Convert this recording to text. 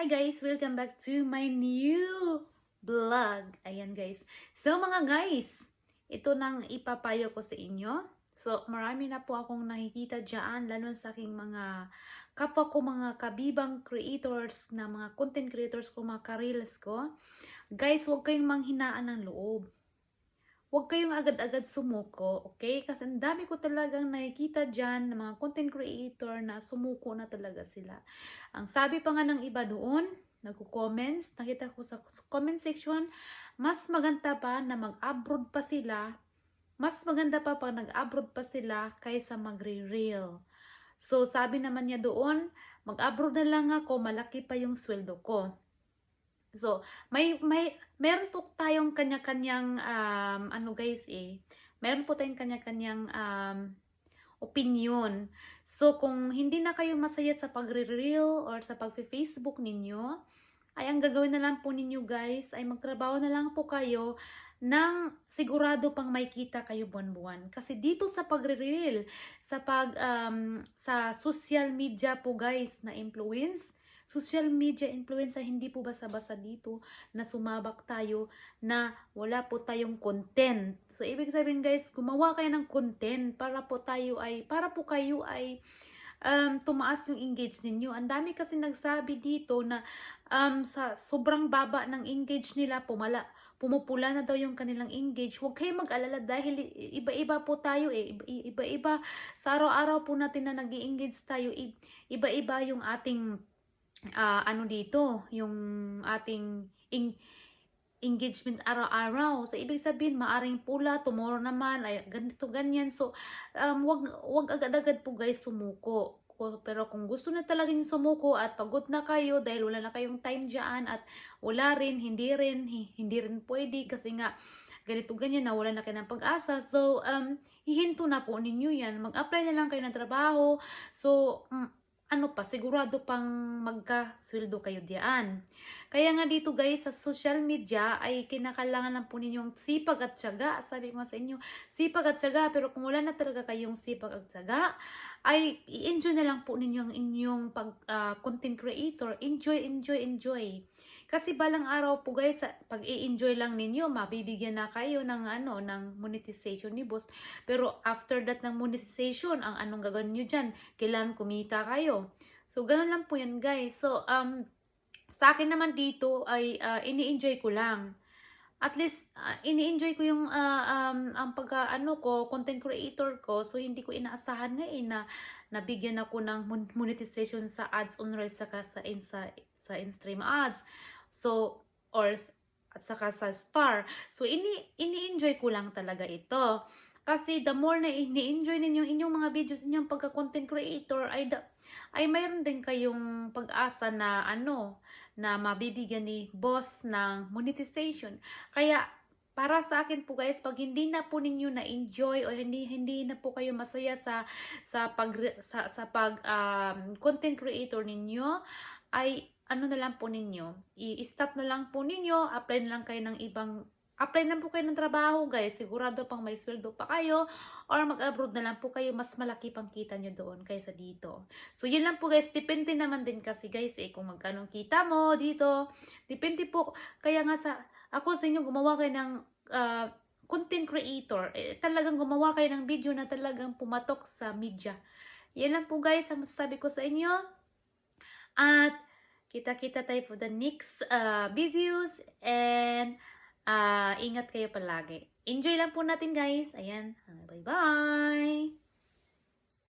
Hi guys! Welcome back to my new vlog. Ayan guys. So mga guys, ito nang ipapayo ko sa inyo. So marami na po akong nakikita dyan, lalo sa aking mga kapwa ko mga kabibang creators na mga content creators ko, mga kareels ko. Guys, huwag kayong manghinaan ng loob. Huwag kayong agad-agad sumuko, okay? Kasi ang dami ko talagang nakikita dyan ng mga content creator na sumuko na talaga sila. Ang sabi pa nga ng iba doon, nagko-comments, nakita ko sa comment section, mas maganda pa na mag-abroad pa sila, mas maganda pa pag nag-abroad pa sila kaysa magre-real. So, sabi naman niya doon, mag-abroad na lang ako, malaki pa yung sweldo ko. So, may may meron po tayong kanya-kanyang um, ano guys eh. Meron po tayong kanya-kanyang um, opinion. So, kung hindi na kayo masaya sa pagre-reel or sa pag-Facebook ninyo, ay ang gagawin na lang po ninyo guys ay magtrabaho na lang po kayo nang sigurado pang may kita kayo buwan-buwan. Kasi dito sa pagre-reel, sa pag um, sa social media po guys na influence, social media influencer, hindi po basa-basa dito na sumabak tayo na wala po tayong content. So, ibig sabihin guys, gumawa kayo ng content para po tayo ay, para po kayo ay um, tumaas yung engage ninyo. Ang dami kasi nagsabi dito na um, sa sobrang baba ng engage nila, pumala, pumupula na daw yung kanilang engage. Huwag kayong mag-alala dahil iba-iba po tayo eh. Iba-iba sa araw-araw po natin na nag engage tayo. Iba-iba yung ating uh, ano dito, yung ating in, engagement araw-araw. So, ibig sabihin, maaring pula, tomorrow naman, ay ganito, ganyan. So, um, wag, wag agad-agad po guys sumuko. Pero kung gusto na talaga yung sumuko at pagod na kayo dahil wala na kayong time dyan at wala rin, hindi rin, hindi rin pwede kasi nga ganito ganyan na wala na kayo ng pag-asa. So, um, hihinto na po ninyo yan. Mag-apply na lang kayo ng trabaho. So, um, ano pa, sigurado pang magkasweldo kayo diyan. Kaya nga dito guys, sa social media ay kinakailangan lang po ninyong sipag at tiyaga. Sabi ko sa inyo, sipag at tiyaga. Pero kung wala na talaga kayong sipag at tiyaga, ay i-enjoy na lang po ninyo ang inyong pag, uh, content creator. Enjoy, enjoy, enjoy. Kasi balang araw po guys, pag i-enjoy lang ninyo, mabibigyan na kayo ng ano, ng monetization ni boss. Pero after that ng monetization, ang anong gagawin nyo dyan? Kailangan kumita kayo. So, ganun lang po yan guys. So, um, sa akin naman dito ay uh, ini-enjoy ko lang. At least, uh, ini-enjoy ko yung uh, um, ang pagka, ano ko, content creator ko. So, hindi ko inaasahan ngayon na nabigyan ako ng monetization sa ads on Reels saka sa, sa, sa in-stream ads. So, or at saka sa star. So, ini, ini-enjoy ko lang talaga ito. Kasi the more na ini-enjoy ninyo inyong mga videos, inyong pagka-content creator, ay, da, ay mayroon din kayong pag-asa na ano, na mabibigyan ni boss ng monetization. Kaya, para sa akin po guys, pag hindi na po ninyo na enjoy o hindi hindi na po kayo masaya sa sa pag sa, sa pag um, content creator ninyo ay ano na lang po ninyo, i-stop na lang po ninyo, apply na lang kayo ng ibang apply na po kayo ng trabaho guys, sigurado pang may sweldo pa kayo or mag-abroad na lang po kayo, mas malaki pang kita nyo doon kaysa dito. So yun lang po guys, depende naman din kasi guys eh kung magkano kita mo dito, depende po, kaya nga sa, ako sa inyo gumawa kayo ng uh, content creator, eh, talagang gumawa kayo ng video na talagang pumatok sa media. Yan lang po guys ang masasabi ko sa inyo. At Kita-kita tayo for the next uh, videos and uh, ingat kayo palagi. Enjoy lang po natin guys. Ayan. Bye-bye!